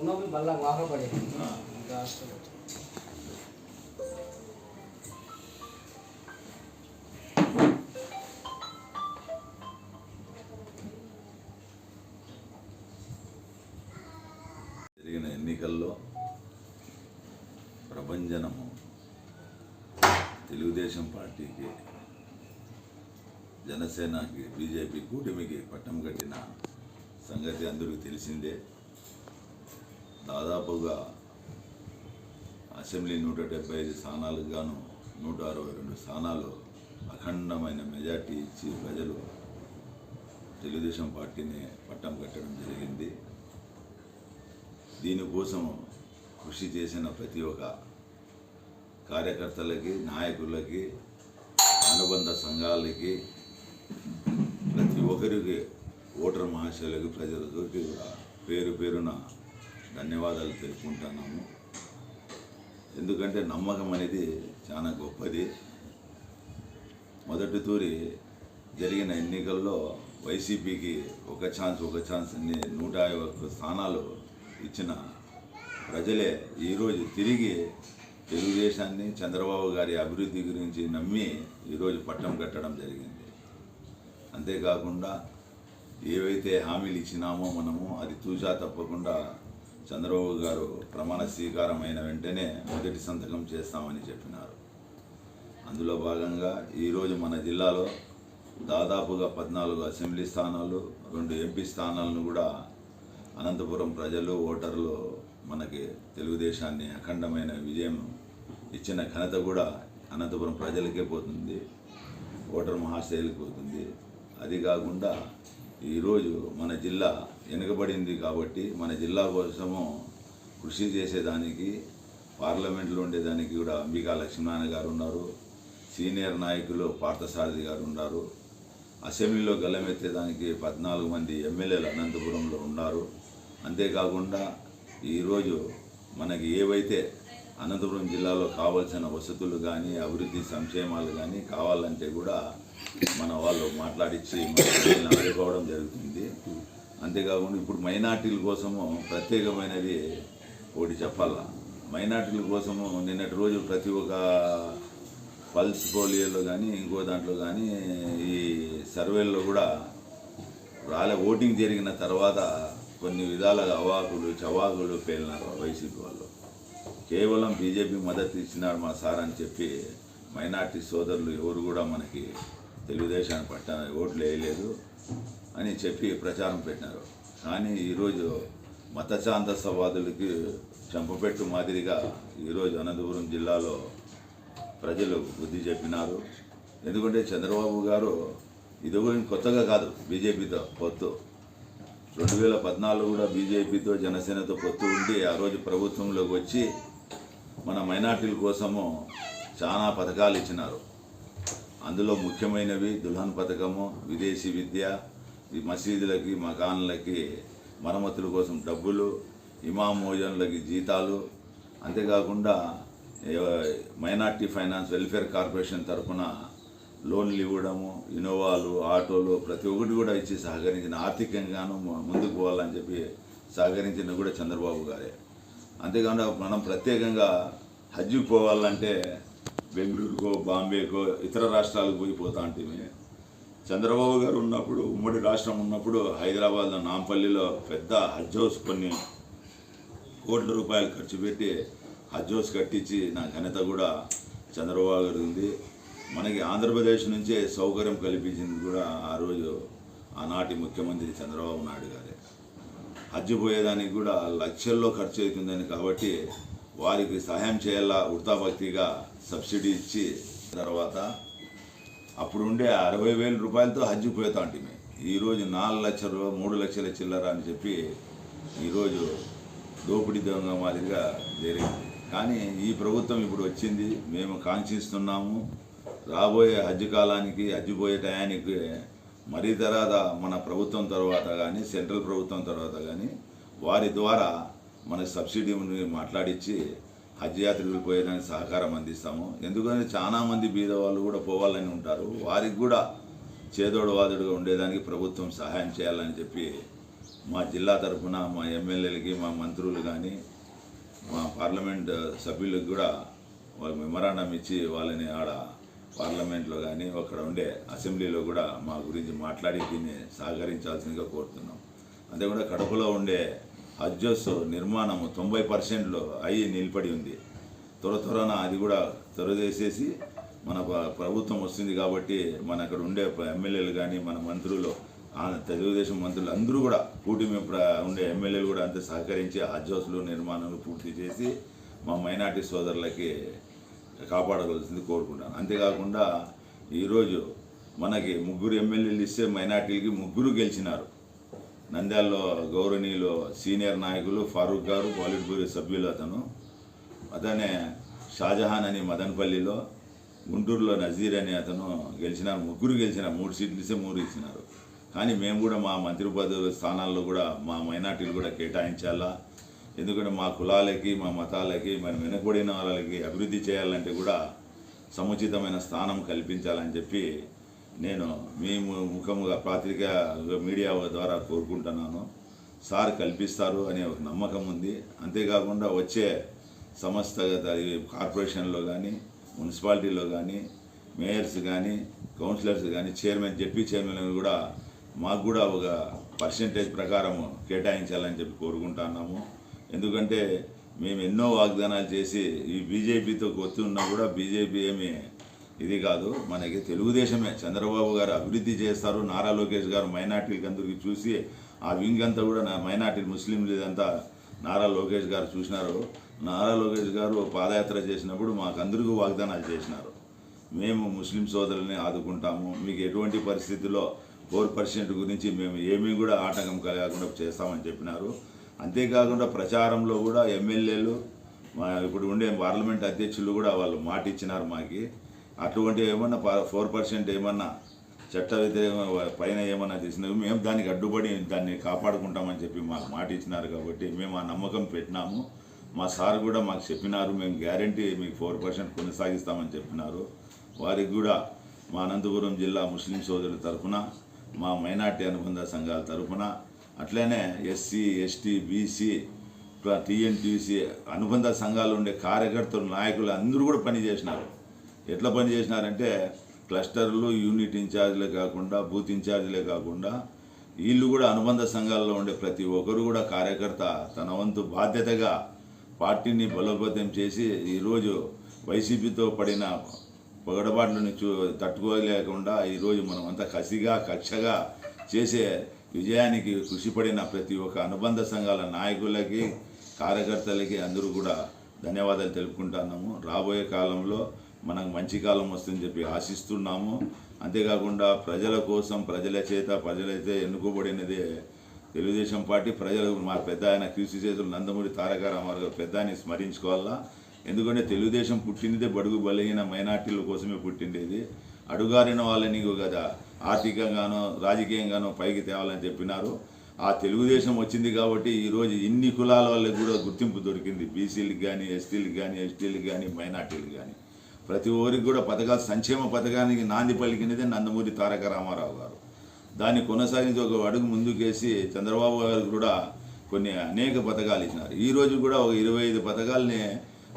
వాహన పడేది ఆ. జరిగిన ఎన్నికల్లో ప్రభంజనము తెలుగుదేశం పార్టీకి జనసేనకి బీజేపీ కూటమికి పట్టం కట్టిన సంగతి అందరికీ తెలిసిందే. దాదాపుగా అసెంబ్లీ నూట డెబ్బై ఐదు స్థానాలకు గాను నూట అరవై రెండు స్థానాలు అఖండమైన మెజార్టీ ఇచ్చి ప్రజలు తెలుగుదేశం పార్టీని పట్టం కట్టడం జరిగింది. దీనికోసం కృషి చేసిన ప్రతి ఒక్క కార్యకర్తలకి నాయకులకి అనుబంధ సంఘాలకి ప్రతి ఒక్కరికి ఓటర్ మహాశయులకి ప్రజలకి కూడా పేరు పేరున ధన్యవాదాలు తెలుపుకుంటున్నాము. ఎందుకంటే నమ్మకం అనేది చాలా గొప్పది. మొదటి తూరి జరిగిన ఎన్నికల్లో వైసీపీకి ఒక ఛాన్స్ ఒక ఛాన్స్ అన్ని నూట ఒక్క స్థానాలు ఇచ్చిన ప్రజలే ఈరోజు తిరిగి తెలుగుదేశాన్ని చంద్రబాబు గారి అభివృద్ధి గురించి నమ్మి ఈరోజు పట్టం కట్టడం జరిగింది. అంతేకాకుండా ఏవైతే హామీలు ఇచ్చినామో మనము అది తూచా తప్పకుండా చంద్రబాబు గారు ప్రమాణ స్వీకారం అయిన వెంటనే మొదటి సంతకం చేస్తామని చెప్పినారు. అందులో భాగంగా ఈరోజు మన జిల్లాలో దాదాపుగా పద్నాలుగు అసెంబ్లీ స్థానాలు రెండు ఎంపీ స్థానాలను కూడా అనంతపురం ప్రజలు ఓటర్లు మనకి తెలుగుదేశాన్ని అఖండమైన విజయం ఇచ్చిన ఘనత కూడా అనంతపురం ప్రజలకే పోతుంది. ఓటర్ మహాశైలికి పోతుంది. అది కాకుండా ఈరోజు మన జిల్లా వెనుకబడింది కాబట్టి మన జిల్లా కోసము కృషి చేసేదానికి పార్లమెంట్లో ఉండేదానికి కూడా అంబికా లక్ష్మీనారాయణ గారు ఉన్నారు సీనియర్ నాయకులు పార్థసారథి గారు ఉన్నారు అసెంబ్లీలో గలమెత్తేదానికి పద్నాలుగు మంది ఎమ్మెల్యేలు అనంతపురంలో ఉన్నారు. అంతేకాకుండా ఈరోజు మనకి ఏవైతే అనంతపురం జిల్లాలో కావాల్సిన వసతులు కానీ అభివృద్ధి సంక్షేమాలు కానీ కావాలంటే కూడా మన వాళ్ళు మాట్లాడించి మనల్ని జరుగుతుంది. అంతేకాకుండా ఇప్పుడు మైనార్టీల కోసము ప్రత్యేకమైనది ఒకటి చెప్పాలా. మైనార్టీల కోసము నిన్నటి రోజు ప్రతి ఒక్క పల్స్ పోలియోలో కానీ ఇంకో దాంట్లో కానీ ఈ సర్వేల్లో కూడా రాలే ఓటింగ్ జరిగిన తర్వాత కొన్ని విధాలుగా అవాకులు చవాకులు పేలినారు వైసీపీ వాళ్ళు. కేవలం బీజేపీ మద్దతు ఇచ్చినారు మా సార్ అని చెప్పి మైనార్టీ సోదరులు ఎవరు కూడా మనకి తెలుగుదేశాన్ని పట్ట ఓట్లు వేయలేదు అని చెప్పి ప్రచారం పెట్టినారు. కానీ ఈరోజు మతచాంతసవాదులకి చంపపెట్టు మాదిరిగా ఈరోజు అనంతపురం జిల్లాలో ప్రజలు బుద్ధి చెప్పినారు. ఎందుకంటే చంద్రబాబు గారు ఇది కొత్తగా కాదు బీజేపీతో పొత్తు. రెండు వేల పద్నాలుగు కూడా బీజేపీతో జనసేనతో పొత్తు ఉండి ఆ రోజు ప్రభుత్వంలోకి వచ్చి మన మైనార్టీల కోసము చాలా పథకాలు ఇచ్చినారు. అందులో ముఖ్యమైనవి దుల్హన్ పథకము విదేశీ విద్య ఈ మసీదులకి మకాన్లకి మరమ్మతుల కోసం డబ్బులు ఇమాం మోజన్లకి జీతాలు. అంతేకాకుండా మైనార్టీ ఫైనాన్స్ వెల్ఫేర్ కార్పొరేషన్ తరఫున లోన్లు ఇవ్వడము ఇన్నోవాలు ఆటోలు ప్రతి ఒక్కటి కూడా ఇచ్చి సహకరించిన ఆర్థికంగాను ముందుకు పోవాలని చెప్పి సహకరించిన కూడా చంద్రబాబు గారే. అంతేకాకుండా మనం ప్రత్యేకంగా హజ్కి పోవాలంటే బెంగళూరుకో బాంబేకో ఇతర రాష్ట్రాలకు పోయి పోతా అంటే చంద్రబాబు గారు ఉన్నప్పుడు ఉమ్మడి రాష్ట్రం ఉన్నప్పుడు హైదరాబాద్లో నాంపల్లిలో పెద్ద హజ్ హౌస్ కొన్ని కోట్ల రూపాయలు ఖర్చు పెట్టి హజ్ హౌస్ కట్టించి నా ఘనత కూడా చంద్రబాబు గారు ఉంది. మనకి ఆంధ్రప్రదేశ్ నుంచే సౌకర్యం కల్పించింది కూడా ఆ రోజు ఆనాటి ముఖ్యమంత్రి చంద్రబాబు నాయుడు గారే. హజ్ పోయేదానికి కూడా లక్షల్లో ఖర్చు అవుతుందని కాబట్టి వారికి సహాయం చేయాలా? వృత్తాభక్తిగా సబ్సిడీ ఇచ్చి తర్వాత అప్పుడుండే అరవై వేల రూపాయలతో హజ్కి పోతా ఈరోజు నాలుగు లక్షల మూడు లక్షల చిల్లర అని చెప్పి ఈరోజు దోపిడీ దొంగ మాదిరిగా జరిగింది. కానీ ఈ ప్రభుత్వం ఇప్పుడు వచ్చింది. మేము కాంక్షిస్తున్నాము. రాబోయే హజ్జు కాలానికి హజ్జు పోయే టయానికి మరీ తర్వాత మన ప్రభుత్వం తర్వాత కానీ సెంట్రల్ ప్రభుత్వం తర్వాత కానీ వారి ద్వారా మన సబ్సిడీ మాట్లాడించి హజ్ యాత్రికులు పోయేదానికి సహకారం అందిస్తాము. ఎందుకంటే చాలామంది బీదవాళ్ళు బీద వాళ్ళు కూడా పోవాలని ఉంటారు. వారికి కూడా చేదోడు వాదుడుగా ఉండేదానికి ప్రభుత్వం సహాయం చేయాలని చెప్పి మా జిల్లా తరఫున మా ఎమ్మెల్యేలకి మా మంత్రులు కానీ మా పార్లమెంట్ సభ్యులకు కూడా వాళ్ళ మెమరాండం ఇచ్చి వాళ్ళని ఆడ పార్లమెంట్లో కానీ అక్కడ ఉండే అసెంబ్లీలో కూడా మా గురించి మాట్లాడి దీన్ని సహకరించాల్సిందిగా కోరుతున్నాం. అంతేకాకుండా కడపలో ఉండే హజ్జోస్ నిర్మాణము తొంభై పర్సెంట్లో అయ్యి నిలబడి ఉంది. త్వర త్వరన అది కూడా త్వరదేసేసి మన ప్రభుత్వం వస్తుంది కాబట్టి మన అక్కడ ఉండే ఎమ్మెల్యేలు కానీ మన మంత్రులు ఆ తెలుగుదేశం మంత్రులు అందరూ కూడా కూటమి ఉండే ఎమ్మెల్యేలు కూడా అంత సహకరించి హజ్జోస్లు నిర్మాణాలు పూర్తి చేసి మా మైనార్టీ సోదరులకి కాపాడవలసింది కోరుకుంటాను. అంతేకాకుండా ఈరోజు మనకి ముగ్గురు ఎమ్మెల్యేలు ఇస్తే మైనార్టీలకి ముగ్గురు గెలిచినారు. నంద్యాలలో గౌరవనీయులు సీనియర్ నాయకులు ఫారూక్ గారు పాలిట్ బ్యూరో సభ్యులు అతను. అతనే షాజహాన్ అని మదనపల్లిలో గుంటూరులో నజీర్ అని అతను గెలిచినారు. ముగ్గురు గెలిచినారు. మూడు సీట్లు ఇస్తే మూడు ఇచ్చినారు. కానీ మేము కూడా మా మంత్రి పదవి స్థానాల్లో కూడా మా మైనార్టీలు కూడా కేటాయించాలా? ఎందుకంటే మా కులాలకి మా మతాలకి మనం వెనుకబడిన వాళ్ళకి అభివృద్ధి చేయాలంటే కూడా సముచితమైన స్థానం కల్పించాలని చెప్పి నేను మీ ముఖముగా పాత్రిక మీడియా ద్వారా కోరుకుంటున్నాను. సార్ కల్పిస్తారు అనే ఒక నమ్మకం ఉంది. అంతేకాకుండా వచ్చే సంస్థగత కార్పొరేషన్లో కానీ మున్సిపాలిటీలో కానీ మేయర్స్ కానీ కౌన్సిలర్స్ కానీ చైర్మన్ చెప్పి చైర్మన్ కూడా మాకు కూడా ఒక పర్సంటేజ్ ప్రకారము కేటాయించాలని చెప్పి కోరుకుంటున్నాము. ఎందుకంటే మేము ఎన్నో వాగ్దానాలు చేసి ఈ బీజేపీతో కొత్త ఉన్నా కూడా బీజేపీ ఏమి ఇది కాదు మనకి తెలుగుదేశమే. చంద్రబాబు గారు అభివృద్ధి చేస్తారు. నారా లోకేష్ గారు మైనార్టీలకి అందరికి చూసి ఆ వింగ్ అంతా కూడా నా మైనార్టీ ముస్లింలు ఇదంతా నారా లోకేష్ గారు చూసినారు. నారా లోకేష్ గారు పాదయాత్ర చేసినప్పుడు మాకందరికీ వాగ్దానాలు చేసినారు. మేము ముస్లిం సోదరుల్ని ఆదుకుంటాము. మీకు ఎటువంటి పరిస్థితుల్లో ఫోర్ పర్సెంట్ గురించి మేము ఏమీ కూడా ఆటంకం కలగకుండా చేస్తామని చెప్పినారు. అంతేకాకుండా ప్రచారంలో కూడా ఎమ్మెల్యేలు మా ఇప్పుడు ఉండే పార్లమెంట్ అధ్యక్షులు కూడా వాళ్ళు మాట ఇచ్చినారు మాకి. అటువంటి ఏమన్నా ఫోర్ పర్సెంట్ ఏమన్నా చట్ట వ్యతిరేక పైన ఏమన్నా తీసినవి మేము దానికి అడ్డుపడి దాన్ని కాపాడుకుంటామని చెప్పి మాకు మాట ఇచ్చినారు కాబట్టి మేము ఆ నమ్మకం పెట్టినాము. మా సార్ కూడా మాకు చెప్పినారు మేము గ్యారంటీ మీకు ఫోర్ పర్సెంట్ కొనసాగిస్తామని చెప్పినారు. వారికి కూడా మా అనంతపురం జిల్లా ముస్లిం సోదరుల తరఫున మా మైనార్టీ అనుబంధ సంఘాల తరఫున అట్లనే ఎస్సీ ఎస్టీ బీసీ టీఎన్టీసీ అనుబంధ సంఘాలు ఉండే కార్యకర్తలు నాయకులు అందరూ కూడా పనిచేసినారు. ఎట్లా పని చేసినారంటే క్లస్టర్లు యూనిట్ ఇన్ఛార్జ్లే కాకుండా బూత్ ఇన్ఛార్జ్లే కాకుండా వీళ్ళు కూడా అనుబంధ సంఘాల్లో ఉండే ప్రతి ఒక్కరు కూడా కార్యకర్త తన వంతు బాధ్యతగా పార్టీని బలోపేతం చేసి ఈరోజు వైసీపీతో పడిన పొగడబాట్లను చూ తట్టుకోలేకుండా ఈరోజు మనం అంతా కసిగా కక్షగా చేసే విజయానికి కృషిపడిన ప్రతి ఒక్క అనుబంధ సంఘాల నాయకులకి కార్యకర్తలకి అందరూ కూడా ధన్యవాదాలు తెలుపుకుంటున్నాము రాబోయే కాలంలో మనకు మంచి కాలం వస్తుందని చెప్పి ఆశిస్తున్నాము. అంతేకాకుండా ప్రజల కోసం ప్రజల చేత ప్రజలైతే ఎన్నుకోబడినదే తెలుగుదేశం పార్టీ. ప్రజలకు మా పెద్ద ఆయన కృషి చేతులు నందమూరి తారక రామారావు గారు పెద్ద ఆయన స్మరించుకోవాలా? ఎందుకంటే తెలుగుదేశం పుట్టినదే బడుగు బలహీన మైనార్టీల కోసమే పుట్టిండేది. అడుగారిన వాళ్ళని కదా ఆర్థికంగానో రాజకీయంగానో పైకి తేవాలని చెప్పినారు. ఆ తెలుగుదేశం వచ్చింది కాబట్టి ఈరోజు ఇన్ని కులాల వాళ్ళకి కూడా గుర్తింపు దొరికింది. బీసీలకు కానీ ఎస్టీలకు కానీ ఎస్టీలకు కానీ మైనార్టీలకు కానీ ప్రతి ఒక్కరికి కూడా పథకాలు సంక్షేమ పథకానికి నాంది పలికినది నందమూరి తారక రామారావు గారు. దాన్ని కొనసాగించి ఒక అడుగు ముందుకేసి చంద్రబాబు గారు కూడా కొన్ని అనేక పథకాలు ఇచ్చినారు. ఈ రోజు కూడా ఒక ఇరవై ఐదు పథకాలని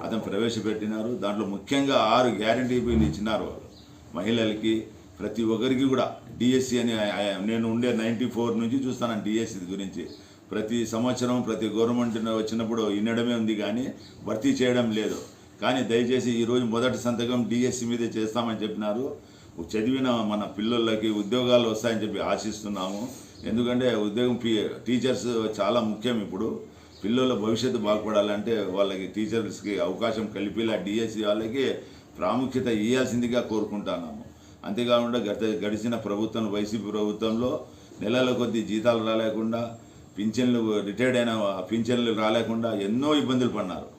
అతను ప్రవేశపెట్టినారు. దాంట్లో ముఖ్యంగా ఆరు గ్యారంటీ బిల్లు ఇచ్చినారు వాళ్ళు మహిళలకి ప్రతి ఒక్కరికి కూడా డిఎస్సి అని నేను ఉండే నైంటీ ఫోర్ నుంచి చూస్తాను డిఎస్సి గురించి. ప్రతి సంవత్సరం ప్రతి గవర్నమెంట్ వచ్చినప్పుడు వినడమే ఉంది కానీ భర్తీ చేయడం లేదు. కానీ దయచేసి ఈరోజు మొదటి సంతకం డిఎస్సి మీదే చేస్తామని చెప్పినారు. చదివిన మన పిల్లలకి ఉద్యోగాలు వస్తాయని చెప్పి ఆశిస్తున్నాము. ఎందుకంటే ఉద్యోగం టీచర్స్ చాలా ముఖ్యం ఇప్పుడు. పిల్లల భవిష్యత్తు బాగుపడాలంటే వాళ్ళకి టీచర్స్కి అవకాశం కలిపేలా డిఎస్సి వాళ్ళకి ప్రాముఖ్యత ఇవ్వాల్సిందిగా కోరుకుంటున్నాము. అంతేకాకుండా గత గడిచిన ప్రభుత్వం వైసీపీ ప్రభుత్వంలో నెలల కొద్దీ జీతాలు రాలేకుండా పింఛన్లు రిటైర్డ్ అయిన పింఛన్లు రాలేకుండా ఎన్నో ఇబ్బందులు పడినారు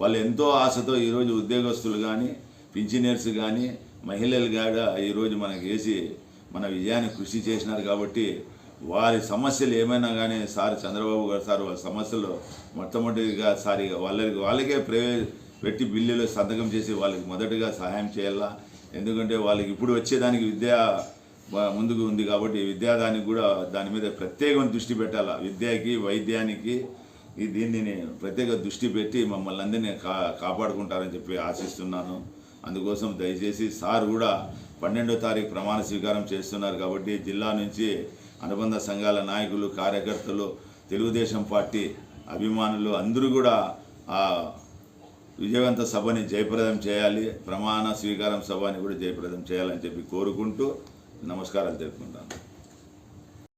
వాళ్ళు ఎంతో ఆశతో ఈరోజు ఉద్యోగస్తులు కానీ పింఛనీర్స్ కానీ మహిళలు కూడా ఈరోజు మనకు వేసి మన విజయానికి కృషి చేసినారు కాబట్టి వారి సమస్యలు ఏమైనా కానీ సార్ చంద్రబాబు గారు సార్ వాళ్ళ సమస్యలు మొట్టమొదటిగా సారి వాళ్ళకి వాళ్ళకే ప్రవే పెట్టి బిల్లులో సంతకం చేసి వాళ్ళకి మొదటగా సహాయం చేయాలా? ఎందుకంటే వాళ్ళకి ఇప్పుడు వచ్చేదానికి విద్యా ముందుకు ఉంది కాబట్టి విద్యాదానికి కూడా దాని మీద ప్రత్యేకమైన దృష్టి పెట్టాలా? విద్యకి వైద్యానికి ఈ దీన్ని నేను ప్రత్యేక దృష్టి పెట్టి మమ్మల్ని అందరినీ కా కాపాడుకుంటారని చెప్పి ఆశిస్తున్నాను. అందుకోసం దయచేసి సార్ కూడా పన్నెండో తారీఖు ప్రమాణ స్వీకారం చేస్తున్నారు కాబట్టి జిల్లా నుంచి అనుబంధ సంఘాల నాయకులు కార్యకర్తలు తెలుగుదేశం పార్టీ అభిమానులు అందరూ కూడా ఆ విజయవంత సభని జయప్రదం చేయాలి. ప్రమాణ స్వీకారం సభని కూడా జయప్రదం చేయాలని చెప్పి కోరుకుంటూ నమస్కారాలు తెలుపుకుంటాను.